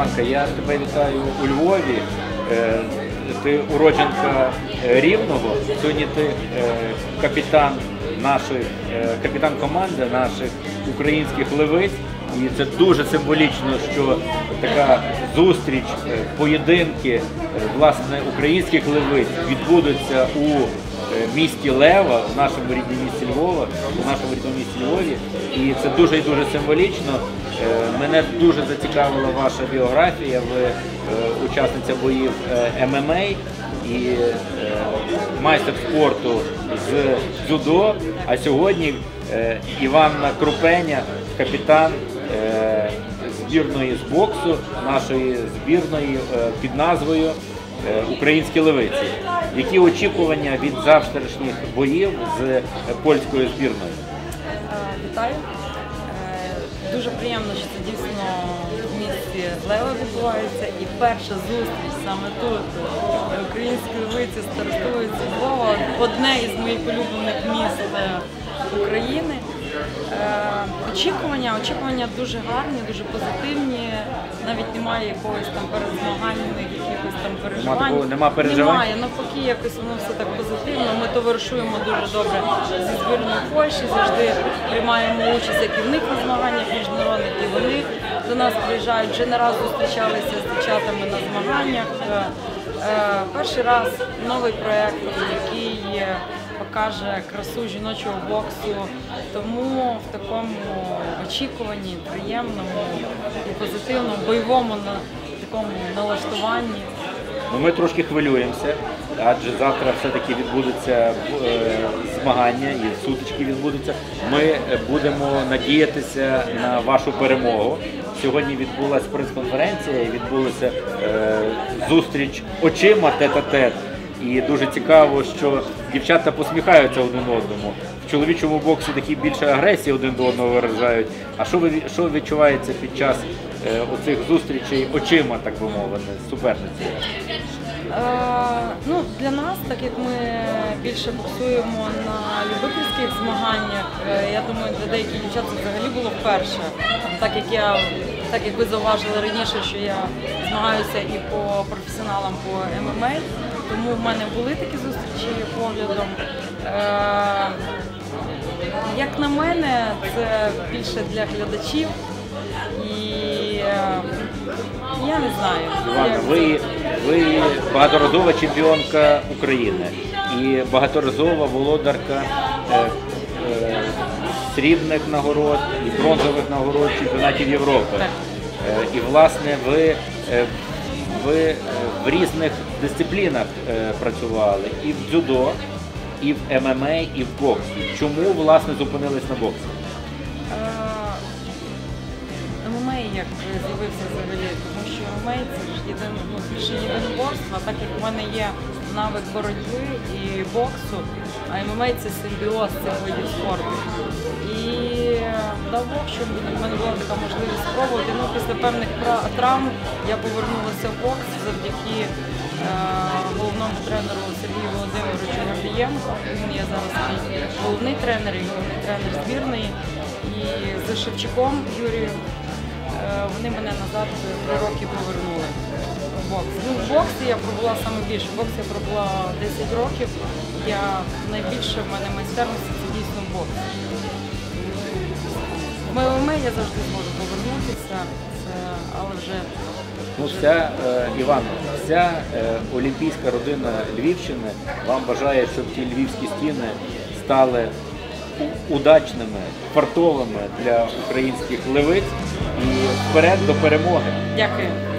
Іванка, я тебе вітаю у Львові. Е, Ти уродженка е, Рівного. Сьогодні ти е, капітан наших, капітан команди наших українських левиць. І це дуже символічно, що така зустріч, поєдинки власне українських левиць відбудуться у місті Лева, в нашому рідному місті Львова, у нашому рідному місті Львові. І це дуже і дуже символічно. Е, Мене дуже зацікавила ваша біографія. Ви е, учасниця боїв е, ММА і е, майстер спорту з дзюдо. А сьогодні е, Іванна Крупеня, капітан е, збірної з боксу нашої збірної е, під назвою е, Українські левиці. Які очікування від завтрашніх боїв з польською збірною? Е, Вітаю. Е, Дуже приємно, що це дійсно в місті Лева відбувається. І перша зустріч саме тут. е, Українські левиці старостують з Львова. Одне із моїх улюблених міст України. Очікування, очікування дуже гарні, дуже позитивні. Навіть немає якогось там передзмагальних, якихось там переживань. такого- нема переживань? Немає, навпаки, якось воно все так позитивно. Ми товаришуємо дуже добре зі збірною Польщі, завжди приймаємо участь як і в них на змаганнях міжнародних, і вони до нас приїжджають. Вже не раз зустрічалися з дівчатами на змаганнях. Е, е, Перший раз новий проєкт, який е, покаже красу жіночого боксу. Тому в такому очікуванні, приємному і позитивному, бойовому на такому налаштуванні. Ну, ми трошки хвилюємося, адже завтра все-таки відбудуться е, змагання і сутички відбудуться. Ми будемо надіятися на вашу перемогу. Сьогодні відбулася прес-конференція, і відбулася е, зустріч очима тет-а-тет. І дуже цікаво, що дівчата посміхаються один одному. В чоловічому боксі такі більше агресії один до одного виражають. А що ви що відчувається під час е, оцих зустрічей очима, так би мовити, з суперницею? Е, ну, для нас, так як ми більше боксуємо на любительських змаганнях, е, я думаю, для деяких дівчат це взагалі було вперше. Так як я, так як ви зауважили раніше, що я змагаюся і по професіоналам по ММА, тому в мене були такі зустрічі поглядом. Е, як на мене, це більше для глядачів. І е, я не знаю. Івана, ви, ви багаторазова чемпіонка України і багаторазова володарка е, е, срібних нагород і бронзових нагород чемпіонатів Європи. Так. Е, і власне ви, е, ви е, в різних дисциплінах е, працювали і в дзюдо, і в ММА, і в боксі. Чому власне зупинились на боксі? ММА як з'явився взагалі, тому що ММА це ж єдине, ну, більше єдиноборство, так як в мене є навик боротьби і боксу, а ММА це симбіоз цих видів спорту. І дав Бог, що в мене була така можливість спробувати. Ну, після певних травм я повернулася в бокс завдяки е, головному тренеру Сергію Володимировичу Гордієнко. Він є зараз головний тренер і головний тренер збірної. І з Шевчуком Юрієм е, вони мене назад три роки повернули бокс. Ну, в боксі я пробула саме більше. В боксі я пробула 10 років. Я найбільше в мене майстерності це дійсно бокс. В ММА я завжди зможу повернутися, це, але вже Ну, вся е, Іван, вся е, олімпійська родина Львівщини вам бажає, щоб ті львівські стіни стали удачними, фартовими для українських левиць і вперед до перемоги. дякую.